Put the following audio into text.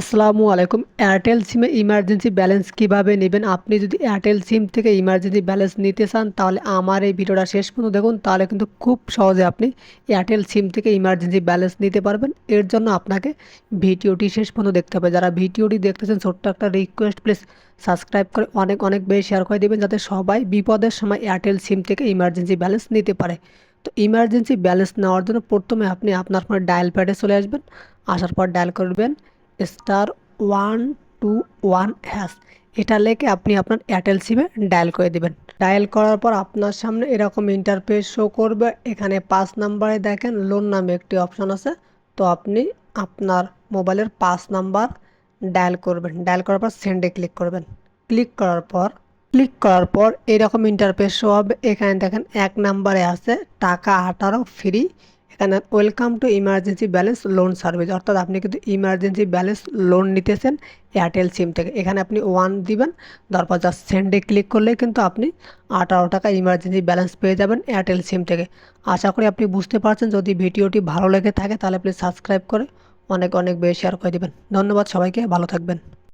আসসালামু আলাইকুম। এয়ারটেল সিমে ইমার্জেন্সি ব্যালেন্স কীভাবে নেবেন? আপনি যদি এয়ারটেল সিম থেকে ইমার্জেন্সি ব্যালেন্স নিতে চান, তাহলে আমার এই ভিডিওটা শেষ পর্যন্ত দেখুন। তাহলে কিন্তু খুব সহজে আপনি এয়ারটেল সিম থেকে ইমার্জেন্সি ব্যালেন্স নিতে পারবেন। এর জন্য আপনাকে ভিডিওটি শেষ পর্যন্ত দেখতে হবে। যারা ভিডিওটি দেখতেছেন, ছোট্ট একটা রিকোয়েস্ট প্লিজ সাবস্ক্রাইব করে অনেক অনেক বেশি শেয়ার করে দেবেন, যাতে সবাই বিপদের সময় এয়ারটেল সিম থেকে ইমার্জেন্সি ব্যালেন্স নিতে পারে। তো ইমার্জেন্সি ব্যালেন্স নেওয়ার জন্য প্রথমে আপনি আপনার ফোনে ডায়াল প্যাডে চলে আসবেন। আসার পর ডায়াল করবেন। Star one two one hash এটা লেখে আপনি আপনার এয়ারটেল সিমে ডায়াল করে দিবেন। ডায়াল করার পর আপনার সামনে এরকম ইন্টারফেস শো করবে। এখানে পাঁচ নাম্বারে দেখেন লোন নামে একটি অপশন আছে। তো আপনি আপনার মোবাইলের পাঁচ নাম্বার ডায়াল করবেন। ডায়াল করার পর সেন্ডে ক্লিক করবেন। ক্লিক করার পর ক্লিক করার পর এরকম ইন্টারফেস শো হবে। এখানে দেখেন এক নাম্বারে আছে, টাকা আঠারো ফ্রি এখানে welcome to emergency balance loan service অর্থাৎ আপনি কিন্তু ইমার্জেন্সি ব্যালেন্স লোন নিতেছেন এয়ারটেল সিম থেকে। এখানে আপনি ওয়ান দিবেন, তারপর জাস্ট সেন্ডে ক্লিক করলে কিন্তু আপনি আঠারো টাকা ইমার্জেন্সি ব্যালেন্স পেয়ে যাবেন এয়ারটেল সিম থেকে। আশা করি আপনি বুঝতে পারছেন। যদি ভিডিওটি ভালো লেগে থাকে তাহলে প্লিজ সাবস্ক্রাইব করে অনেক অনেক বেশি শেয়ার করে দেবেন। ধন্যবাদ সবাইকে, ভালো থাকবেন।